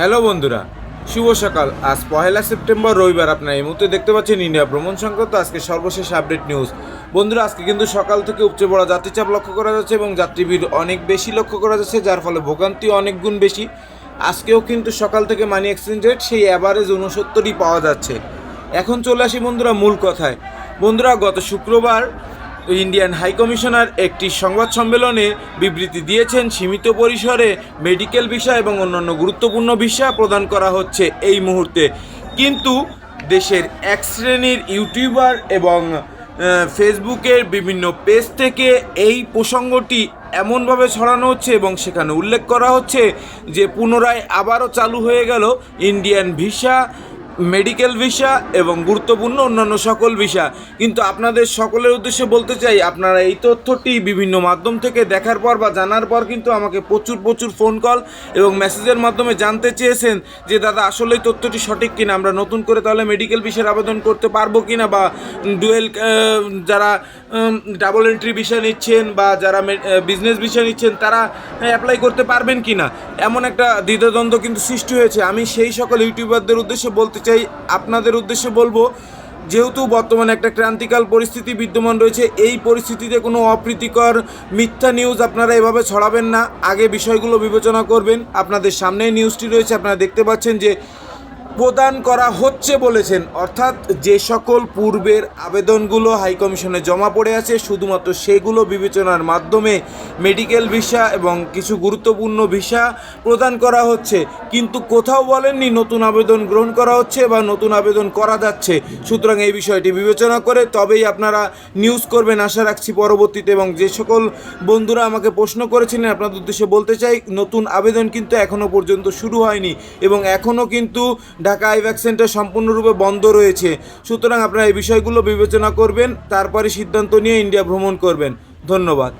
Hello বন্ধুরা, শুভ সকাল। আজ পহেলা সেপ্টেম্বর, রবিবার আপনার এই মুহূর্তে দেখতে পাচ্ছেন ইন্ডিয়া ভ্রমণ সংক্রান্ত আজকে সর্বশেষ আপডেট নিউজ বন্ধুরা, আজকে কিন্তু সকাল থেকে উপচে পড়া যাত্রীচাপ লক্ষ্য করা যাচ্ছে এবং যাত্রী ভিড় অনেক বেশি লক্ষ্য করা যাচ্ছে, যার ফলে ভোগান্তি অনেক গুণ বেশি। আজকেও কিন্তু সকাল থেকে মানি এক্সচেঞ্জ রেট সেই অ্যাভারেজ উনসত্তরই পাওয়া যাচ্ছে। এখন চলে আসি বন্ধুরা মূল কথায়। বন্ধুরা, গত শুক্রবার ইন্ডিয়ান হাই কমিশনার একটি সংবাদ সম্মেলনে বিবৃতি দিয়েছেন, সীমিত পরিসরে মেডিকেল ভিসা এবং অন্যান্য গুরুত্বপূর্ণ ভিসা প্রদান করা হচ্ছে এই মুহূর্তে। কিন্তু দেশের এক শ্রেণির ইউটিউবার এবং ফেসবুকের বিভিন্ন পেজ থেকে এই প্রসঙ্গটি এমনভাবে ছড়ানো হচ্ছে এবং সেখানে উল্লেখ করা হচ্ছে যে পুনরায় আবারও চালু হয়ে গেল ইন্ডিয়ান ভিসা। মেডিকেল ভিসা এবং গুরুত্বপূর্ণ অন্যান্য সকল ভিসা। কিন্তু আপনাদের সকলের উদ্দেশ্যে বলতে চাই, আপনারা এই তথ্যটি বিভিন্ন মাধ্যম থেকে দেখার পর বা জানার পর কিন্তু আমাকে প্রচুর প্রচুর ফোন কল এবং মেসেজের মাধ্যমে জানতে চেয়েছেন যে, দাদা, আসলে তথ্যটি সঠিক কিনা? আমরা নতুন করে তাহলে মেডিকেল ভিসার আবেদন করতে পারব কিনা? বা ডুয়েল যারা ডাবল এন্ট্রি ভিসা নিচ্ছেন বা যারা বিজনেস ভিসা নিচ্ছেন, তারা অ্যাপ্লাই করতে পারবেন কি না এমন একটা দ্বিধাদ্বন্দ্ব কিন্তু সৃষ্টি হয়েছে। আমি সেই সকল ইউটিউবারদের উদ্দেশ্যে বলতে চাই, আপনাদের উদ্দেশ্যে বলব, যেহেতু বর্তমানে একটা ক্রান্তিকাল পরিস্থিতি বিদ্যমান রয়েছে, এই পরিস্থিতিতে কোনো অপ্রীতিকর মিথ্যা নিউজ আপনারা এভাবে ছড়াবেন না। আগে বিষয়গুলো বিবেচনা করবেন। আপনাদের সামনেই নিউজটি রয়েছে, আপনারা দেখতে পাচ্ছেন যে প্রদান করা হচ্ছে বলেছেন। অর্থাৎ যে সকল পূর্বের আবেদনগুলো হাইকমিশনে জমা পড়ে আছে, শুধুমাত্র সেগুলো বিবেচনার মাধ্যমে মেডিকেল ভিসা এবং কিছু গুরুত্বপূর্ণ ভিসা প্রদান করা হচ্ছে। কিন্তু কোথাও বলেননি নতুন আবেদন গ্রহণ করা হচ্ছে বা নতুন আবেদন করা যাচ্ছে। সুতরাং এই বিষয়টি বিবেচনা করে তবেই আপনারা নিউজ করবেন। আশা রাখছি পরবর্তীতে এবং যে সকল বন্ধুরা আমাকে প্রশ্ন করেছিলেন, আপনাদের উদ্দেশ্যে বলতে চাই, নতুন আবেদন কিন্তু এখনও পর্যন্ত শুরু হয়নি এবং এখনও কিন্তু ঢাকা আইভ্যাক সেন্টার সম্পূর্ণরূপে বন্ধ রয়েছে। সুতরাং আপনারা এই বিষয়গুলো বিবেচনা করবেন, তারপরে সিদ্ধান্ত নিয়ে ইন্ডিয়া ভ্রমণ করবেন। ধন্যবাদ।